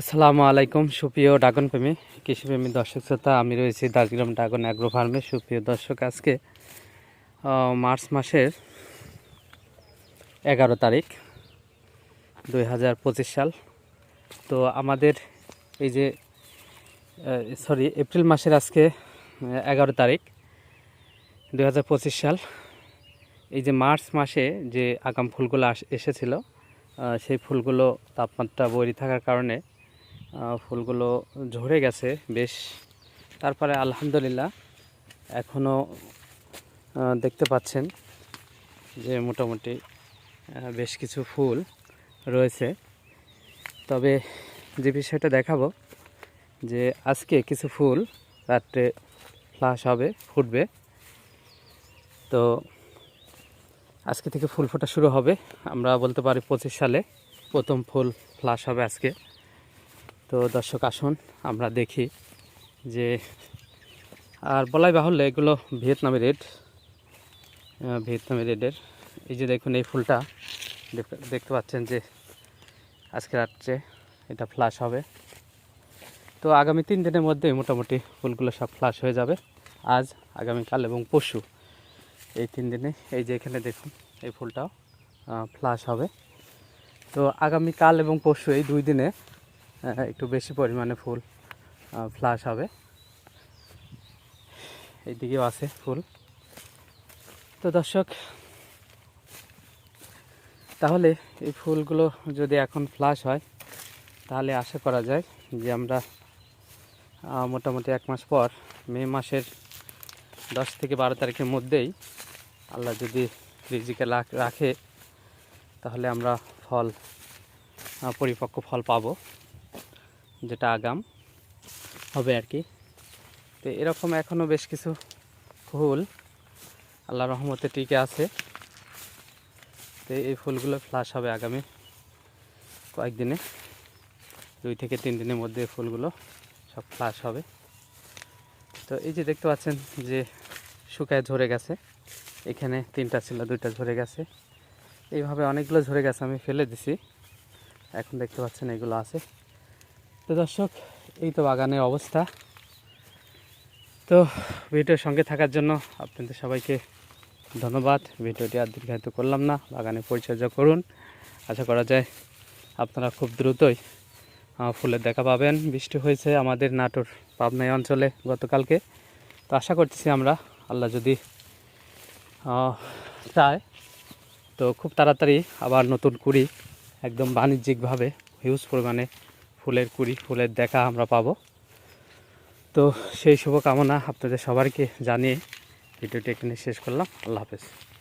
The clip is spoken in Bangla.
আসসালামু আলাইকুম, সুপ্রিয় ড্রাগন প্রেমী, কৃষিপ্রেমী দর্শক শ্রোতা, আমি রয়েছি দার্জিলিং ড্রাগন অ্যাগ্রো ফার্মে। সুপ্রিয় দর্শক, আজকে মার্চ মাসের এগারো তারিখ, দুই হাজার পঁচিশ সাল। তো আমাদের এই যে সরি এপ্রিল মাসের আজকে এগারো তারিখ, দুই হাজার পঁচিশ সাল। এই যে মার্চ মাসে যে আগাম ফুলগুলো এসেছিল সেই ফুলগুলো তাপমাত্রা বৈরী থাকার কারণে ফুলগুলো ঝরে গেছে, বেশ। তারপরে আলহামদুলিল্লাহ এখনও দেখতে পাচ্ছেন যে মোটামুটি বেশ কিছু ফুল রয়েছে। তবে যে বিষয়টা দেখাবো, যে আজকে কিছু ফুল রাত্রে ফ্লাশ হবে, ফুটবে। তো আজকে থেকে ফুল ফোটা শুরু হবে। আমরা বলতে পারি পঁচিশ সালে প্রথম ফুল ফ্লাশ হবে আজকে। তো দর্শক, আসুন আমরা দেখি যে আর বলাই বাহুল্য এগুলো ভিয়েতনামি রেড ভিয়েতনামি রেডের। এই যে দেখুন, এই ফুলটা দেখ- দেখতে পাচ্ছেন যে আজকে রাত্রে এটা ফ্লাশ হবে। তো আগামী তিন দিনের মধ্যে মোটামুটি ফুলগুলো সব ফ্লাশ হয়ে যাবে। আজ, আগামীকাল এবং পরশু এই তিন দিনে। এই যে এখানে দেখুন, এই ফুলটাও ফ্লাশ হবে। তো আগামীকাল এবং পরশু এই দুই দিনে একটু বেশি পরিমাণে ফুল ফ্লাশ হবে। এইদিকেও আছে ফুল। তো দর্শক, তাহলে এই ফুলগুলো যদি এখন ফ্লাশ হয়, তাহলে আশা করা যায় যে আমরা মোটামুটি এক মাস পর, মে মাসের দশ থেকে বারো তারিখের মধ্যেই আল্লাহ যদি রিজিকে রাখ- তাহলে আমরা ফল পরিপক্ক ফল পাবো। যেটা আগাম হবে আর কি। তো এরকম এখনও বেশ কিছু ফুল আল্লাহ রহমতে টিকে আছে। তো এই ফুলগুলো ফ্লাশ হবে আগামী কয়েকদিনে, দুই থেকে তিন দিনের মধ্যে ফুলগুলো সব ফ্লাশ হবে। তো এই যে দেখতে পাচ্ছেন যে শুকায় ঝরে গেছে, এখানে তিনটা ছিল, দুইটা ঝরে গেছে। এইভাবে অনেকগুলো ঝরে গেছে, আমি ফেলে দিছি। এখন দেখতে পাচ্ছেন এগুলো আছে। তো দর্শক, এই তো বাগানের অবস্থা। তো ভিডিওর সঙ্গে থাকার জন্য আপনাদের সবাইকে ধন্যবাদ। ভিডিওটি আর দীর্ঘায়িত করলাম না বাগানে পরিচর্যা করুন। আশা করা যায় আপনারা খুব দ্রুতই ফুলের দেখা পাবেন। বৃষ্টি হয়েছে আমাদের নাটোর পাবনাই অঞ্চলে গতকালকে। তো আশা করতেছি আমরা, আল্লাহ যদি চায়, তো খুব তাড়াতাড়ি আবার নতুন কুড়ি একদম বাণিজ্যিকভাবে হিউজ পরিমাণে ফুলের কুড়ি, ফুলের দেখা আমরা পাব। তো সেই শুভকামনা আপনাদের সবাইকে জানিয়ে ভিডিওটি এখানে শেষ করলাম। আল্লাহ হাফেজ।